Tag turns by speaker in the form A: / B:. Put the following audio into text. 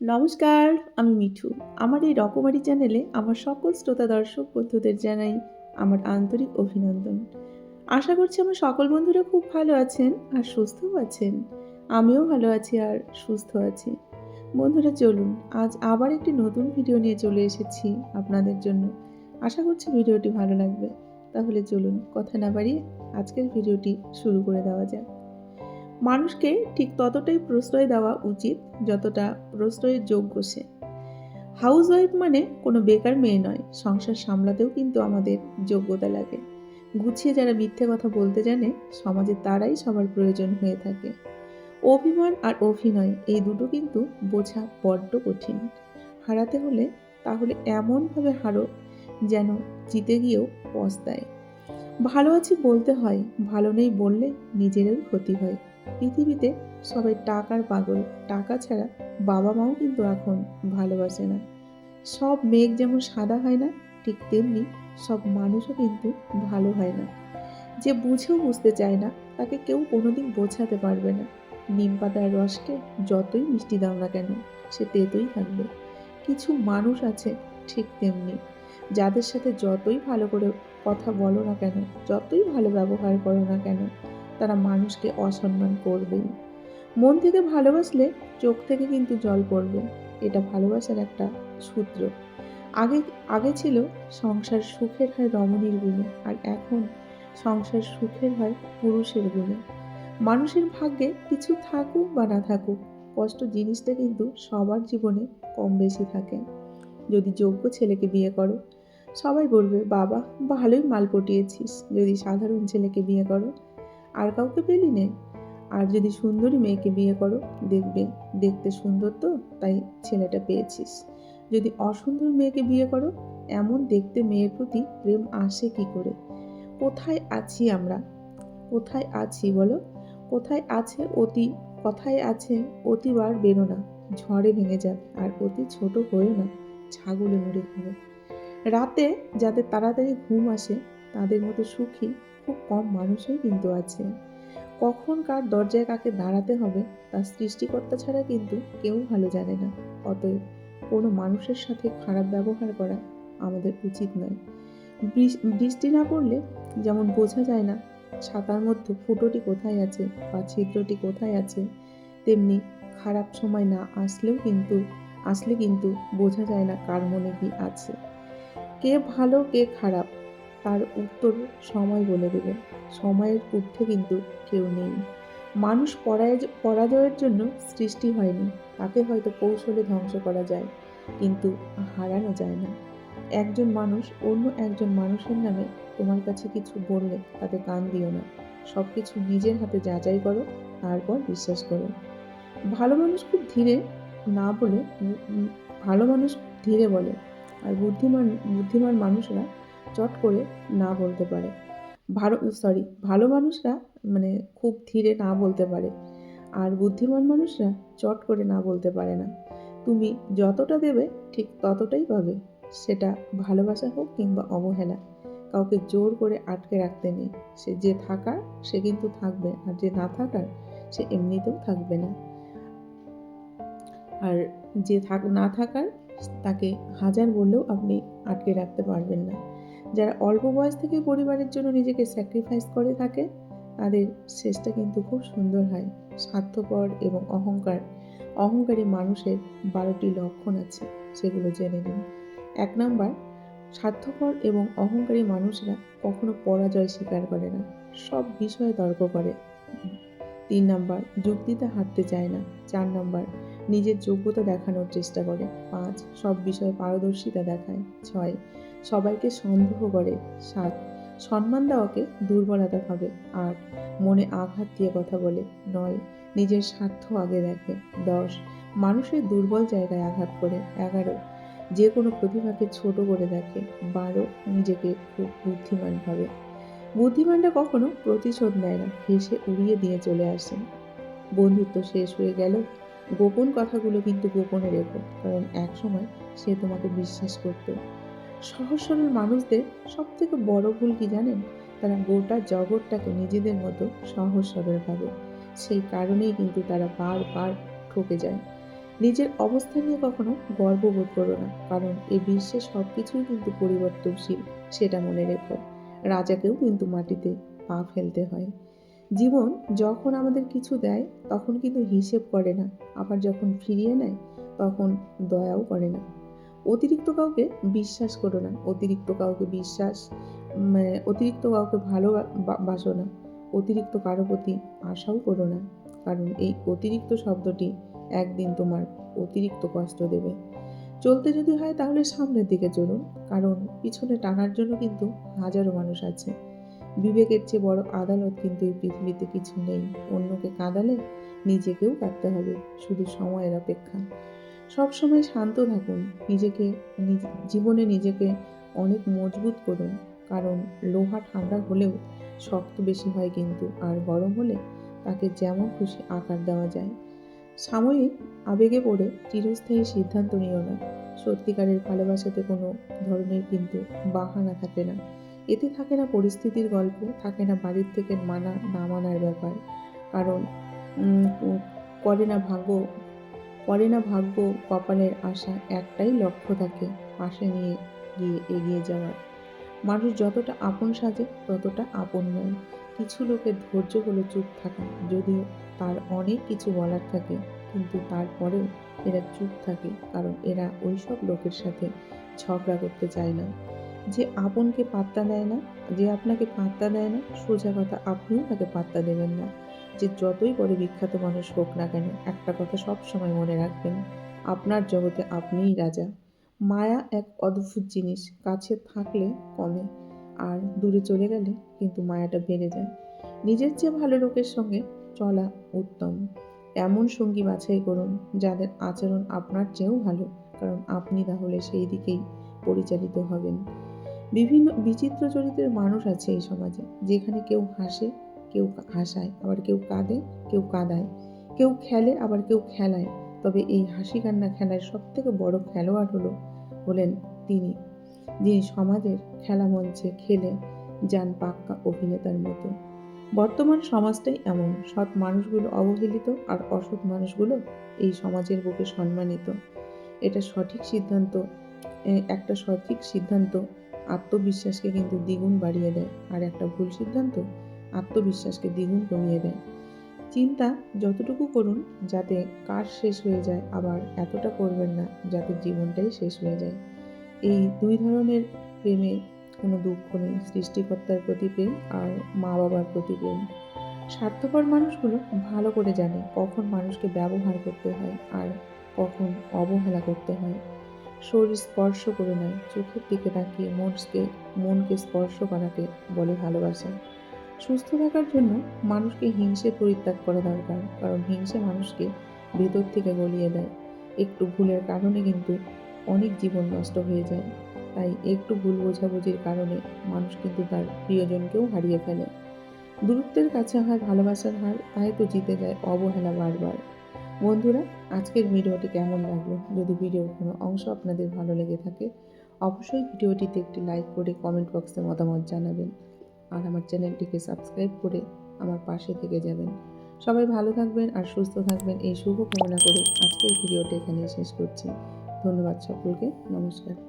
A: নমস্কার, আমি মিঠু। আমার এই রকমারি চ্যানেলে আমার সকল শ্রোতা দর্শক বন্ধুদের জানাই আমার আন্তরিক অভিনন্দন। আশা করছি আমার সকল বন্ধুরা খুব ভালো আছেন আর সুস্থও আছেন। আমিও ভালো আছি আর সুস্থ আছি। বন্ধুরা, চলুন, আজ আবার একটি নতুন ভিডিও নিয়ে চলে এসেছি আপনাদের জন্য। আশা করছি ভিডিওটি ভালো লাগবে। তাহলে চলুন, কথা না বাড়িয়ে আজকের ভিডিওটি শুরু করে দেওয়া যাক। মানুষকে ঠিক ততটাই প্রশ্রয় দেওয়া উচিত যতটা প্রশ্রয়ের যোগ্য সে। হাউস ওয়াইফ মানে কোনো বেকার মেয়ে নয়, সংসার সামলাতেও কিন্তু আমাদের যোগ্যতা লাগে। গুছিয়ে যারা মিথ্যে কথা বলতে জানে, সমাজে তারাই সবার প্রয়োজন হয়ে থাকে। অভিমান আর অভিনয়, এই দুটো কিন্তু বোঝা বড্ড কঠিন। হারাতে হলে তাহলে এমনভাবে হারো যেন জিতে গিয়েও পস্তায়। ভালো আছি বলতে হয়, ভালো নেই বললে নিজেরই ক্ষতি হয়। পৃথিবীতে সবাই টাকার পাগল। টাকা ছাড়া বাবা মাও কিন্তু এখন ভালোবাসে না। সব মেঘ যেমন সাদা হয় না, ঠিক তেমনি সব মানুষও কিন্তু ভালো হয় না। যে বুঝেও বুঝতে চায় না, তাকে কেউ কোনোদিন বোঝাতে পারবে না। নিম পাতার রসকে যতই মিষ্টি দাও না কেন, সে তেতই থাকবে। কিছু মানুষ আছে, ঠিক তেমনি। যাদের সাথে যতই ভালো করে কথা বলো না কেন, যতই ভালো ব্যবহার করো না কেন তারা মানুষকে অসম্মান করবেই। মন থেকে ভালোবাসলে চোখ থেকে কিন্তু জল পড়বে, এটা ভালোবাসার একটা সূত্র। আগে আগে ছিল সংসার সুখের হয় রমণীর গুণে, আর এখন সংসার সুখের হয় পুরুষের গুণে। মানুষের ভাগ্যে কিছু থাকুক বা না থাকুক, কষ্ট জিনিসটা কিন্তু সবার জীবনে কম বেশি থাকে। যদি যোগ্য ছেলেকে বিয়ে করো, সবাই বলবে, বাবা, ভালোই মাল পটিয়েছিস। যদি সাধারণ ছেলেকে বিয়ে করো আর কাউকে পেলি নে। আর যদি সুন্দরী মেয়েকে বিয়ে করো, দেখবে, দেখতে সুন্দর তো, তাই ছেলেটা পেয়েছিস। যদি অসুন্দর মেয়েকে বিয়ে করো, এমন দেখতে মেয়ের প্রতি প্রেম আসে কি করে? কোথায় আছি আমরা? কোথায় আছি বলো? কোথায় আছে অতি, কোথায় আছে অতিবার বেরো না। ঝড়ে ভেঙে যাবে আর অতি ছোট হয়েও না, ছাগলে মুড়ে খাবে রাতে যাদের তাড়াতাড়ি ঘুম আসে, তাদের মতো সুখী খুব কম মানুষই কিন্তু আছে। কখন কার দরজায় কাকে দাঁড়াতে হবে তার সৃষ্টিকর্তা ছাড়া কিন্তু কেউ ভালো জানে না। অতএব কোনো মানুষের সাথে খারাপ ব্যবহার করা আমাদের উচিত নয়। বৃষ্টি না পড়লে যেমন বোঝা যায় না, ছাতার মধ্যে ফুটোটি কোথায় আছে বা ছিদ্রটি কোথায় আছে, তেমনি খারাপ সময় না আসলেও কিন্তু, আসলে কিন্তু বোঝা যায় না কার মনে কি আছে। কে ভালো, কে খারাপ তার উত্তর সময় বলে দেবে। সময়ের ঊর্ধ্বে কিন্তু কেউ নেই। মানুষ পরাজয়ের জন্য সৃষ্টি হয়নি। তাকে হয়তো কৌশলে ধ্বংস করা যায়, কিন্তু হারানো যায় না। একজন মানুষ অন্য একজন মানুষের নামে তোমার কাছে কিছু বললে তাতে কান দিও না। সব কিছু নিজের হাতে যাচাই করো, তারপর বিশ্বাস করো। ভালো মানুষ খুব ধীরে না বলে ভালো মানুষ ধীরে বলে। আর বুদ্ধিমান বুদ্ধিমান মানুষরা চট করে না বলতে পারে। ভালো সরি ভালো মানুষরা মানে খুব ধীরে না বলতে পারে। আর বুদ্ধিমান মানুষরা চট করে না বলতে পারে না। তুমি যতটা দেবে, ঠিক ততটাই পাবে। সেটা ভালোবাসা হোক কিংবা অবহেলা, কাউকে জোর করে আটকে রাখতে নেই। সে যে থাকার, সে কিন্তু থাকবে। আর যে না থাকার, সে এমনিতেও থাকবে না। আর যে থাক, না থাকার, তাকে হাজার বললেও আপনি আটকে রাখতে পারবেন না। যারা অল্প বয়স থেকে পরিবারের জন্য নিজেকে স্যাক্রিফাইস করে থাকে, তাদের শেষটা কিন্তু খুব সুন্দর হয়। স্বার্থপর এবং অহংকার। অহংকারী মানুষের বারোটি লক্ষণ আছে, সেগুলো জেনে নিন। এক নাম্বার, স্বার্থপর এবং অহংকারী মানুষরা কখনো পরাজয় স্বীকার করে না, সব বিষয়ে তর্ক করে। তিন নাম্বার, যুক্তিতে হাঁটতে চায় না। চার নাম্বার নিজের যোগ্যতা দেখানোর চেষ্টা করে। পাঁচ, সব বিষয়ে পারদর্শিতা দেখায়। ছয়, সবাইকে সন্দেহ করে। সাত, সম্মান দেওয়াকে দুর্বলতা ভাবে। আট, মনে আঘাত দিয়ে কথা বলে। নয়, নিজের স্বার্থ আগে দেখে। দশ, মানুষের দুর্বল জায়গায় আঘাত করে। এগারো যে কোনো প্রতিভাকে ছোট করে দেখে। বারো, নিজেকে খুব বুদ্ধিমান ভাবে। বুদ্ধিমানটা কখনো প্রতিশোধ নেয় না। হেসে উড়িয়ে দিয়ে চলে আসে বন্ধুত্ব শেষ হয়ে গেল। গোপন কথাগুলো কিন্তু গোপনে রেখো, কারণ এক সময় সে তোমাকে বিশ্বাস করতো। সহজ সরল মানুষদের সব থেকে বড় ভুল কি জানেন? তারা গোটা জগৎটাকে নিজেদের মতো সহজ সরল ভাবে। সেই কারণেই কিন্তু তারা বারবার ঠকে যায়। নিজের অবস্থা নিয়ে কখনো গর্ববোধ করো না, কারণ এই বিশ্বে সব কিছুই কিন্তু পরিবর্তনশীল, সেটা মনে রেখো। রাজাকেও কিন্তু মাটিতে পা ফেলতে হয়। জীবন যখন আমাদের কিছু দেয়, তখন কিন্তু হিসেব করে না। আবার যখন ফিরিয়ে নেয়, তখন দয়াও করে না। অতিরিক্ত কাউকে বিশ্বাস করো না। অতিরিক্ত কাউকে বিশ্বাস মানে অতিরিক্ত কাউকে ভালো বাসো না। অতিরিক্ত কারও প্রতি আশাও করো না। কারণ এই অতিরিক্ত শব্দটি একদিন তোমার অতিরিক্ত কষ্ট দেবে। চলতে যদি হয় তাহলে সামনের দিকে চলুন। কারণ পিছনে টানার জন্য কিন্তু হাজারো মানুষ আছে। বিবেকের চেয়ে বড় আদালত কিন্তু এই পৃথিবীতে কিছু নেই। অন্যকে কাঁদালে নিজেকেও কাঁদতে হবে, শুধু সময়ের অপেক্ষা। সব সময় শান্ত থাকুন, নিজেকে জীবনে নিজেকে অনেক মজবুত করুন, কারণ লোহা ঠান্ডা হলেও শক্ত বেশি হয় কিন্তু, আর গরম হলে তাকে যেমন খুশি আকার দেওয়া যায়। সাময়িক আবেগে পড়ে চিরস্থায়ী সিদ্ধান্ত নিও না। সত্যিকারের ভালোবাসাতে কোনো ধরনের কিন্তু বাহানা থাকে না। এতে থাকে না পরিস্থিতির গল্প, থাকে না বাড়ির থেকে মানা, না মানার ব্যাপার। কারণ করে না ভাগ্য, করে না ভাগ্য কপালের আশা একটাই লক্ষ্য থাকে, পাশে নিয়ে গিয়ে এগিয়ে যাওয়ার। মানুষ যতটা আপন সাজে, ততটা আপন নয়। কিছু লোকের ধৈর্য হলো চুপ থাকা, যদিও তার অনেক কিছু বলার থাকে, কিন্তু তারপরেও এরা চুপ থাকে, কারণ এরা ওই সব লোকের সাথে ঝগড়া করতে চায় না। যে আপনকে পাত্তা দেয় না, যে আপনাকে পাত্তা দেয় না, সোজা কথা আপনিও তাকে পাত্তা দেবেন না। যে যতই বড় বিখ্যাত মানুষ হোক না কেন, একটা কথা সব সময় মনে রাখবেন, আপনার জগতে আপনিই রাজা। মায়া এক অদ্ভুত জিনিস, কাছে থাকলে কমে, আর দূরে চলে গেলে কিন্তু মায়াটা বেড়ে যায়। নিজের চেয়ে ভালো লোকের সঙ্গে চলা উত্তম। এমন সঙ্গী বাছাই করুন, যাদের আচরণ আপনার চেয়েও ভালো, কারণ আপনি তাহলে সেই দিকেই পরিচালিত হবেন। বিভিন্ন বিচিত্র চরিত্রের মানুষ আছে এই সমাজে। যেখানে কেউ হাসে, কেউ হাসায়, আবার কেউ কাঁদে, কেউ কাঁদায়। কেউ খেলে, আবার কেউ খেলায়। তবে এই হাসি কান্না খেলার সব থেকে বড় খেলোয়াড় হলো, হলেন তিনি যিনি সমাজের খেলা মঞ্চে খেলে যান পাক্কা অভিনেতার মতো। বর্তমান সমাজটাই এমন, সৎ মানুষগুলো অবহেলিত আর অসৎ মানুষগুলো এই সমাজের বুকে সম্মানিত। এটা সঠিক সিদ্ধান্ত একটা সঠিক সিদ্ধান্ত আত্মবিশ্বাসকে কিন্তু দ্বিগুণ বাড়িয়ে দেয়। আর একটা ভুল সিদ্ধান্ত আত্মবিশ্বাসকে দ্বিগুণ কমিয়ে দেয়। চিন্তা যতটুকু করুন, যাতে কাজ শেষ হয়ে যায়, আবার এতটা করবেন না, যাতে জীবনটাই শেষ হয়ে যায়। এই দুই ধরনের প্রেমে কোনো দুঃখ নেই, সৃষ্টিকর্তার প্রতি প্রেম আর মা বাবার প্রতি প্রেম। স্বার্থপর মানুষগুলো ভালো করে জানে কখন মানুষকে ব্যবহার করতে হয় আর কখন অবহেলা করতে হয়। শরীর স্পর্শ করে নেয়। চোখের দিকে তাকিয়ে মনকে মনকে স্পর্শ করাকে বলে ভালোবাসা। সুস্থ থাকার জন্য মানুষকে হিংসে পরিত্যাগ করা দরকার, কারণ হিংসে মানুষকে ভেতর থেকে গলিয়ে দেয়। একটু ভুলের কারণে কিন্তু অনেক জীবন নষ্ট হয়ে যায়। তাই একটু ভুল বোঝাবুঝির কারণে মানুষ কিন্তু তার প্রিয়জনকেও হারিয়ে ফেলে। দূরত্বের কাছে হয় ভালোবাসার হার, তাই তো জিতে যায় অবহেলা বারবার। বন্ধুরা, আজকের ভিডিওটি কেমন লাগল? যদি ভিডিওর কোনো অংশ আপনাদের ভালো লেগে থাকে, অবশ্যই ভিডিওটিতে একটি লাইক করে কমেন্ট বক্সে মতামত জানাবেন। আর আমার চ্যানেলটিকে সাবস্ক্রাইব করে আমার পাশে থেকে যাবেন। সবাই ভালো থাকবেন আর সুস্থ থাকবেন। এই শুভ কামনা করে আজকের ভিডিওটি এখানে শেষ করছি। ধন্যবাদ সকলকে। নমস্কার।